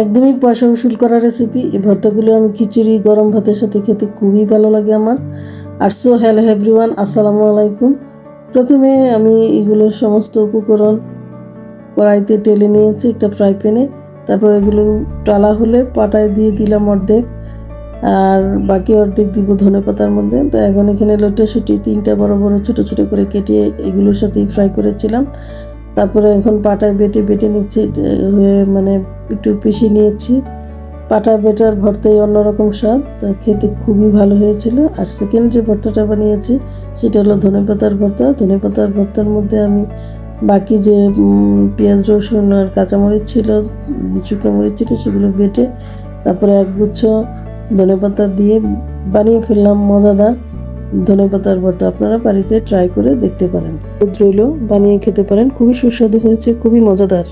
একদমই পয়সা উসুল করা রেসিপি এই ভর্তাগুলো আমি খিচুড়ি, গরম ভাতের সাথে খেতে খুবই ভালো লাগে আমার। আর সো হ্যালো এভরিওয়ান আসসালামু আলাইকুম। প্রথমে আমি এগুলো সমস্ত উপকরণ কড়াইতে টেলে নিয়েছি একটা ফ্রাই প্যানে তারপর এগুলো টালা হলে পাটায় দিয়ে দিলাম অর্ধেক। আর বাকি অর্ধেক দিব ধনে পাতার মধ্যে। তো এখন এখানে লইটাশুটি তিনটা বড় বড় ছোট ছোট করে কেটে এগুলোর সাথেই ফ্রাই করেছিলাম। তারপরে এখন পাটায় বেটে বেটে নিচ্ছি হয়ে মানে একটু পিষে নিয়েছি। পাটা বেটার ভর্তাই অন্যরকম স্বাদ, তা খেতে খুবই ভালো হয়েছিল। আর সেকেন্ড যে ভর্তাটা বানিয়েছি, সেটা হলো ধনেপাতার ভর্তা। ধনেপাতার ভর্তার মধ্যে আমি বাকি যে পেঁয়াজ, রসুন আর কাঁচামরিচ ছিল, শুকনো মরিচ ছিল, সেগুলো বেটে তারপরে একগুচ্ছ ধনেপাতা দিয়ে বানিয়ে ফেললাম মজাদার ধনেপাতার ভর্তা। আপনারা বাড়িতে ট্রাই করে দেখতে পারেন। রইল, বানিয়ে খেতে পারেন। খুবই সুস্বাদু হয়েছে, খুবই মজাদার।